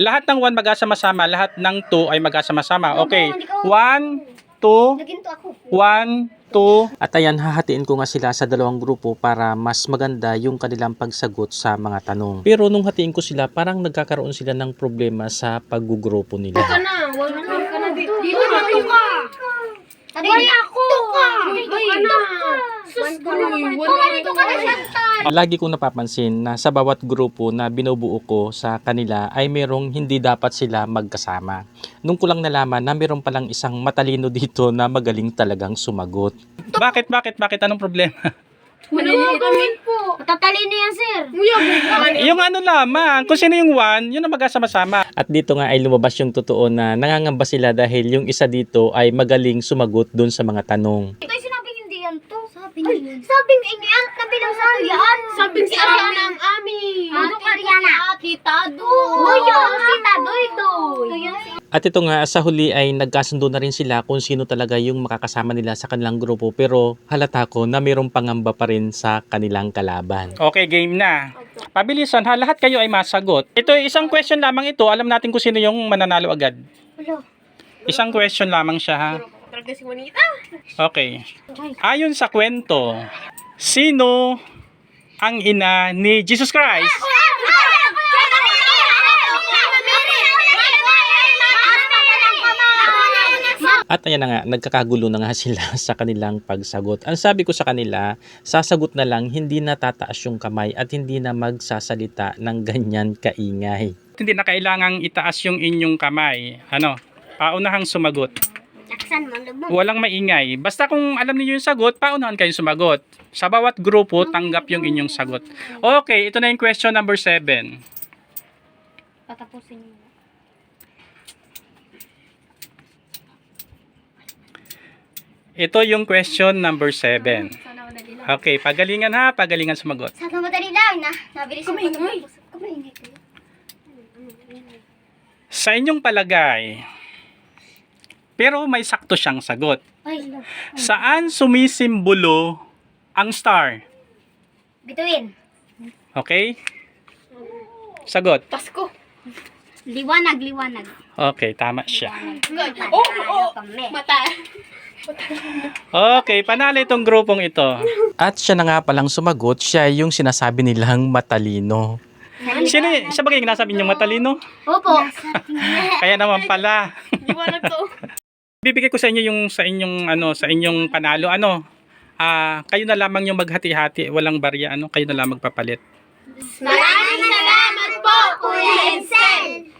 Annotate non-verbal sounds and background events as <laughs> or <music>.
Lahat ng 1 mag-asama-sama, lahat ng 2 ay mag-asama-sama. Okay. 1, 2, Naginto ako. 1, 2. At ayan, hahatiin ko nga sila sa dalawang grupo para mas maganda yung kanilang pagsagot sa mga tanong. Pero nung hatiin ko sila, parang nagkakaroon sila ng problema sa paggugrupo nila. na, wala na ka na dito. Dito ka, dito Sus. Lagi kong napapansin na sa bawat grupo na binubuo ko sa kanila ay merong hindi dapat sila magkasama. Nung ko lang nalaman na meron palang isang matalino dito na magaling talagang sumagot. Bakit, bakit, bakit? Anong problema? <laughs> Maniliit kami po. Matatalino yan, sir. yung ano lamang, kung sino yung one, yun ang magkasama-sama. At dito nga ay lumabas yung totoo na nangangamba sila dahil yung isa dito ay magaling sumagot dun sa mga tanong. Ito yung sinabing hindi yan to. Sabi niya yan. Sabi niya yan. Nabilang sa yan. Sabi si Ariana ang amin. Ano ka Ariana? Tita Doy. Oh, yun. Tita Doy. At ito nga, sa huli ay nagkasundo na rin sila kung sino talaga yung makakasama nila sa kanilang grupo pero halata ko na mayroong pangamba pa rin sa kanilang kalaban. Okay, game na. Pabilisan ha, lahat kayo ay masagot. Ito, isang question lamang ito. Alam natin kung sino yung mananalo agad. Isang question lamang siya ha. Talaga si Juanita. Okay. Ayon sa kwento, sino ang ina ni Jesus Christ? At ayan na nga, nagkakagulo na nga <laughs> sila sa kanilang pagsagot. Ang sabi ko sa kanila, sasagot na lang, hindi na tataas yung kamay at hindi na magsasalita ng ganyan kaingay. Hindi na kailangang itaas yung inyong kamay. Ano? Paunahang sumagot. Laksan mo, lubog. Walang maingay. Basta kung alam niyo yung sagot, paunahan kayong sumagot. Sa bawat grupo, tanggap yung inyong sagot. Okay, ito na yung question number 7. Patapusin niyo. Ito yung question number 7. Sana madali lang. Okay, pagalingan ha, pagalingan sumagot. Sana madali lang na. Nabilis yung Kumaingay. Kumaingay kayo. Sa inyong palagay, pero may sakto siyang sagot. Saan sumisimbolo ang star? bituin. Okay? Sagot. Pasko. Liwanag, liwanag. Okay, tama siya. Oh, oh, mata. Okay, panalo itong grupong ito. At siya na nga palang sumagot, siya yung sinasabi nilang matalino. Sino siya ba yung nasabi niyong matalino? Opo. <laughs> Kaya naman pala. Liwanag to. <laughs> Bibigay ko sa inyo yung sa inyong ano, sa inyong panalo ano. Ah, kayo na lamang yung maghati-hati, walang barya ano, kayo na lang magpapalit. Maraming salamat po, Kuya Ensel.